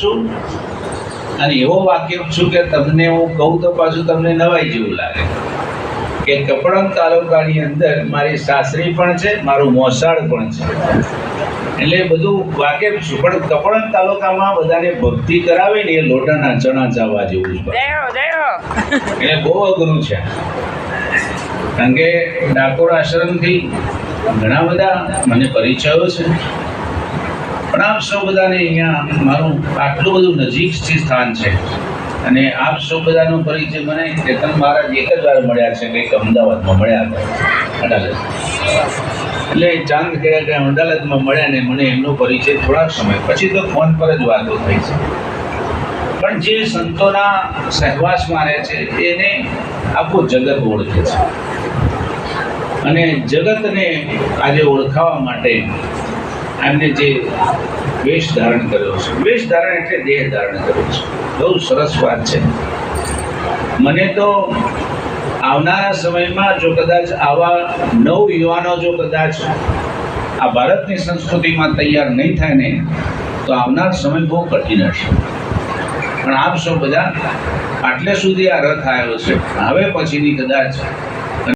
છું? અને એવો વાક્ય છું કે તમને હું કહું તો પાછું તમને નવાઈ જેવું લાગે. કે કપડમ તાલુકાની અંદર મારી સાસરી પણ છે મારું મોસાળ પણ છે. એટલે બધું વાકેફ છું પણ કપડમ તાલુકામાં બધાને ભક્તિ કરાવે ને એ લોટાના ચણા ચાવવા જેવું છે એટલે બહુ અઘરું છે. કારણ કે ડાકોર આશ્રમથી ઘણા બધા મને પરિચયો છે. પણ આપ સૌ બધાને અહીંયા મારું આટલું બધું નજીકથી સ્થાન છે. અને આપ સૌ બધાનો પરિચય મને કેતન મહારાજ એક જ વાર મળ્યા છે, કંઈક અમદાવાદમાં મળ્યા હતા. અડાલત એટલે ચાંદ કર્યા કે અડાલતમાં મળ્યા ને મને એમનો પરિચય થોડાક સમય પછી તો ફોન પર જ વાતો થઈ છે. પણ જે સંતોના સહેવાસમાં રહે છે, એને આખું જગત ઓળખે છે. અને જગતને આજે ઓળખાવા માટે એમને જે વેશ ધારણ કર્યો છે. વેશ ધારણ એટલે દેહ ધારણ કર્યો છે. બહુ સરસ વાત છે. મને તો આવનારા સમયમાં જો કદાચ આવા નવ યુવાનો જો કદાચ આ ભારતની સંસ્કૃતિમાં તૈયાર નહીં થાય ને, તો આવનાર સમય બહુ કઠિન હશે. પણ આપ સૌ બધા આટલે સુધી આ રથ આવ્યો છે. હવે પછીની કદાચ